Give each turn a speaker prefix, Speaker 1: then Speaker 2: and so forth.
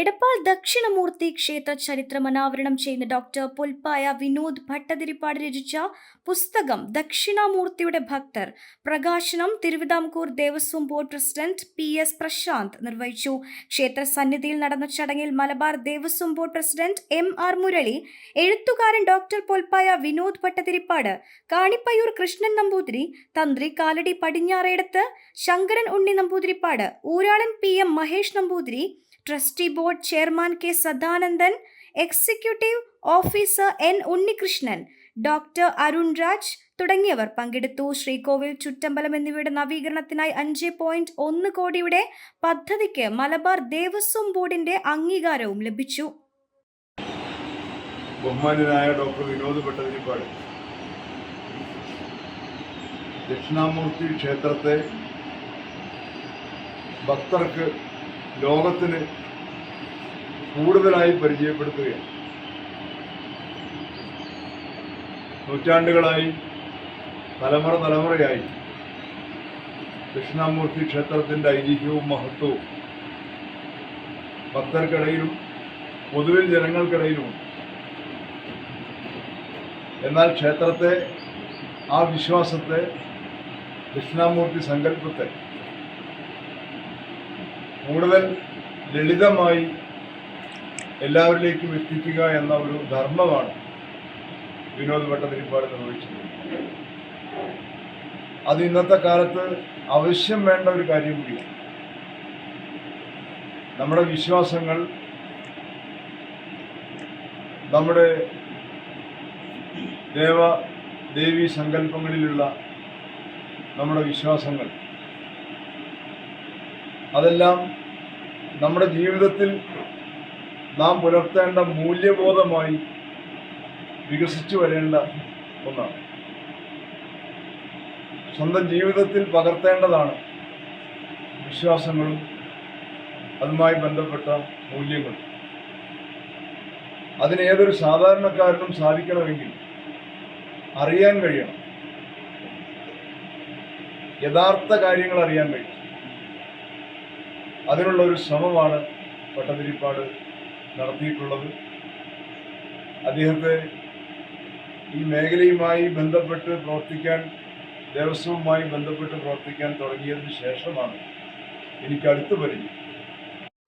Speaker 1: എടപ്പാൾ ദക്ഷിണമൂർത്തി ക്ഷേത്ര ചരിത്രം അനാവരണം ചെയ്യുന്ന ഡോക്ടർ പുൽപ്പായ വിനോദ് ഭട്ടതിരിപ്പാട് രചിച്ച പുസ്തകം ദക്ഷിണാമൂർത്തിയുടെ ഭക്തർ. പ്രകാശനം Thiruvithamkoor Devaswom board president P S Prasanth നിർവഹിച്ചു. ക്ഷേത്ര സന്നിധിയിൽ നടന്ന ചടങ്ങിൽ Malabar Devaswom board president M R Murali എഴുത്തുകാരൻ ഡോക്ടർ പൊൽപ്പായ വിനോദ് ഭട്ടതിരിപ്പാട് കാണിപ്പയ്യൂർ കൃഷ്ണൻ നമ്പൂതിരി തന്ത്രി Kalady Padinjaredathu Sankaran Unni Namboodiripad ഊരാളൻ P M Mahesh Namboothiri trustee board chairman K Sadanandan executive officer N Unnikrishnan doctor Arun Raj തുടങ്ങിയവർ പങ്കെടുത്തു. ശ്രീകോവിൽ ചുറ്റമ്പലം എന്നിവയുടെ നവീകരണത്തിനായി അഞ്ച് പോയിന്റ് ഒന്ന് കോടിയുടെ പദ്ധതിക്ക് മലബാർ ദേവസ്വം ബോർഡിന്റെ അംഗീകാരവും ലഭിച്ചു.
Speaker 2: ബഹുമാനായ ഡോക്ടർ വിനോദ് ഭട്ടതിരിപ്പാട്. ദക്ഷിണാമൂർത്തി ക്ഷേത്രത്തെ ഭക്തർക്ക് ലോകത്തിന് കൂടുതലായി പരിചയപ്പെടുത്തുകയാണ്. നൂറ്റാണ്ടുകളായി തലമുറ തലമുറയായി ദക്ഷിണാമൂർത്തി ക്ഷേത്രത്തിന്റെ ഐതിഹ്യവും മഹത്വവും ഭക്തർക്കിടയിലും പൊതുവിൽ ജനങ്ങൾക്കിടയിലും എന്നാൽ ക്ഷേത്രത്തെ ആ വിശ്വാസത്തെ ദക്ഷിണാമൂർത്തി സങ്കല്പത്തെ കൂടുതൽ ലളിതമായി എല്ലാവരിലേക്കും എത്തിക്കുക എന്ന ഒരു ധർമ്മമാണ് വിനോദ് ഭട്ടതിരിപ്പാട് നിർവഹിച്ചത് അത് ഇന്നത്തെ കാലത്ത് ആവശ്യം വേണ്ട ഒരു കാര്യം കൂടിയാണ് നമ്മുടെ വിശ്വാസങ്ങൾ നമ്മുടെ ദേവ ദേവി സങ്കല്പങ്ങളിലുള്ള നമ്മുടെ വിശ്വാസങ്ങൾ അതെല്ലാം നമ്മുടെ ജീവിതത്തിൽ നാം പുലർത്തേണ്ട മൂല്യബോധമായി വികസിച്ചു വരേണ്ട ഒന്നാണ്. സ്വന്തം ജീവിതത്തിൽ പകർത്തേണ്ടതാണ് വിശ്വാസങ്ങളും അതുമായി ബന്ധപ്പെട്ട മൂല്യങ്ങളും. അതിന് ഏതൊരു സാധാരണക്കാരനും സാധിക്കണമെങ്കിൽ അറിയാൻ കഴിയണം. യഥാർത്ഥ കാര്യങ്ങൾ അറിയാൻ കഴിയും അതിനുള്ള ഒരു ശ്രമമാണ് പട്ടതിരിപ്പാട് നടത്തിയിട്ടുള്ളത്. അദ്ദേഹത്തെ ഈ മേഖലയുമായി ബന്ധപ്പെട്ട് പ്രവർത്തിക്കാൻ ദേവസ്വവുമായി ബന്ധപ്പെട്ട് പ്രവർത്തിക്കാൻ തുടങ്ങിയതിന് ശേഷമാണ് എനിക്ക് അടുത്ത് പരിചയം.